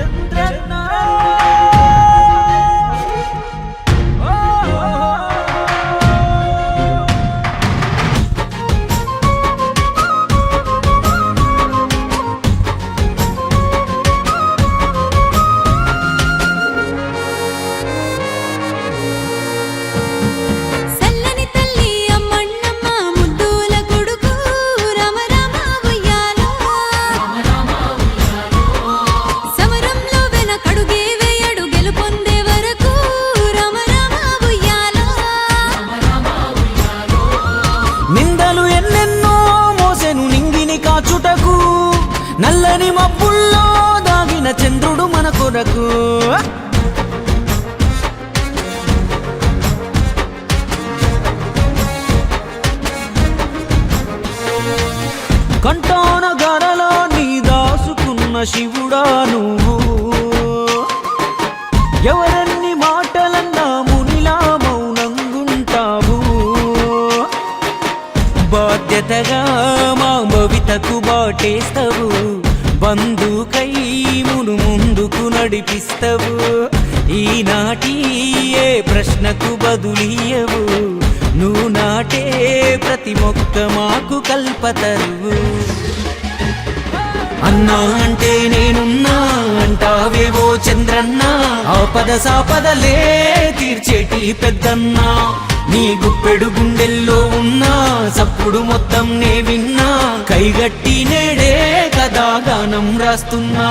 చంద్రన్న కొరకు. కంటోన గరలో నీ దాసుకున్న శివుడా నువ్వు. ఎవరన్ని మాటలన్నా మునిలా మౌనంగుంటావు. బాధ్యతగా మా భవితకు బాటేస్తావు. నడిపిస్తావు? ఈనాటి ఏ ప్రశ్నకు బదులీయవు నువ్వు నాటే ప్రతి మొక్క మాకు కల్పతరువు. అన్నా అంటే నేనున్నా అంటావేవో చంద్రన్న. ఆపద సాపదలే తీర్చేటి పెద్దన్నా. నీ గుప్పెడు గుండెల్లో ఉన్నా సప్పుడు మొత్తం నే విన్నా. కైగట్టి నేడే కదా గానం రాస్తున్నా.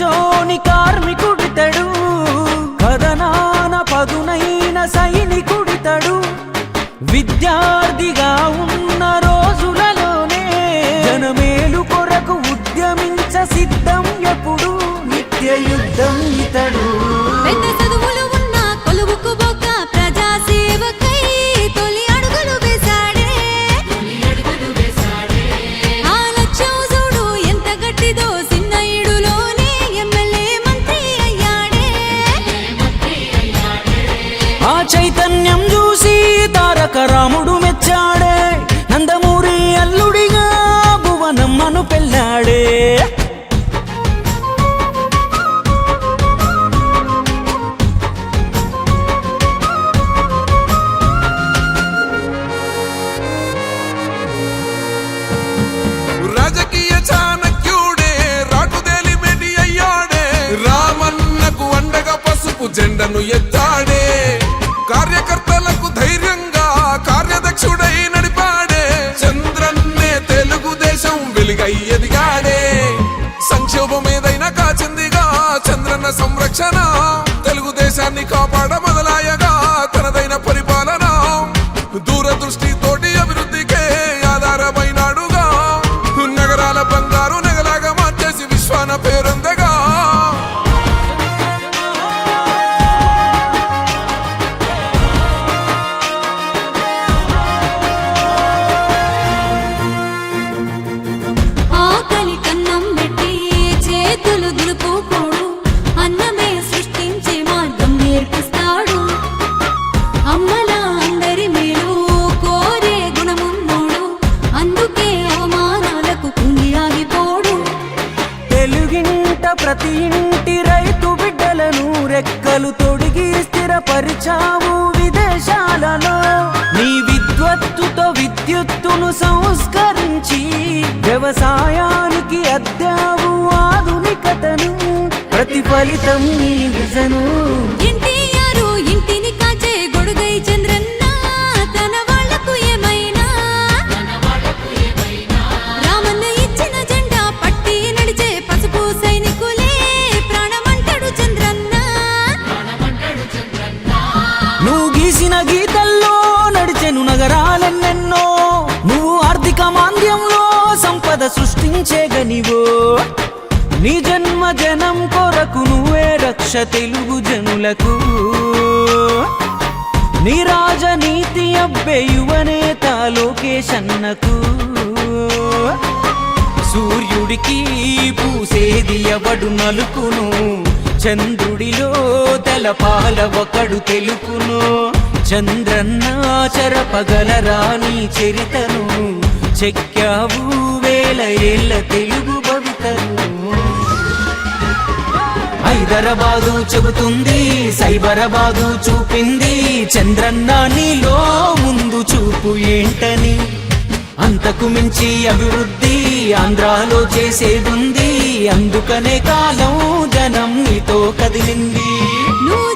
పల్లె కార్మికుడితడు. కథనాన పదునైన సైనికుడితడు. విద్యార్థిగా ఉన్న రోజులలోనే జనమేలు కొరకు ఉద్యమించ సిద్ధం ఎప్పుడు? నిత్య యుద్ధం ఇతడు. పెద్ద చదువులు ఉన్న కొలువుకు బొక్క చైతన్యం చూసి తారక రాముడు మెచ్చాడే. నందమూరి అల్లుడిగా భువనమ్మను పెళ్ళాడే. రాజకీయ చాణక్యుడే రాటుదేలి మెడి అయ్యాడే. రామన్నకు అండగా పసుపు జెండను ఎత్తాడే సంరక్షణ. తెలుగుదేశాన్ని కాపాడ స్థిరపరిచావు విదేశాలలో. నీ విద్వత్తుతో విద్యుత్తును సంస్కరించి వ్యవసాయానికి అద్దావు ఆధునికతను ప్రతిఫలితం నీ విజను. సృష్టించేగనివో నీ జన్మ జనం కొరకు నువ్వే రక్ష తెలుగు జనులకు. నీ రాజనీతి అబ్బే యువనేత లోకేశన్నకు సూర్యుడికి పూసేది ఎవడు నలుకును? చంద్రుడిలో తెలపాల ఒకడు తెలుపును. చంద్రన్న చెరపగలరాని చరితను? చెక్కావు వేల ఏళ్ళ తెలుగు భవితను హైదరాబాదు చెబుతుంది సైబరాబాదు చూపింది చంద్రన్న నీలో ముందు చూపు ఏంటని. అంతకు మించి అభివృద్ధి ఆంధ్రాలో చేసేదుంది అందుకనే కాలం జనం నీతో కదిలింది. నువ్వు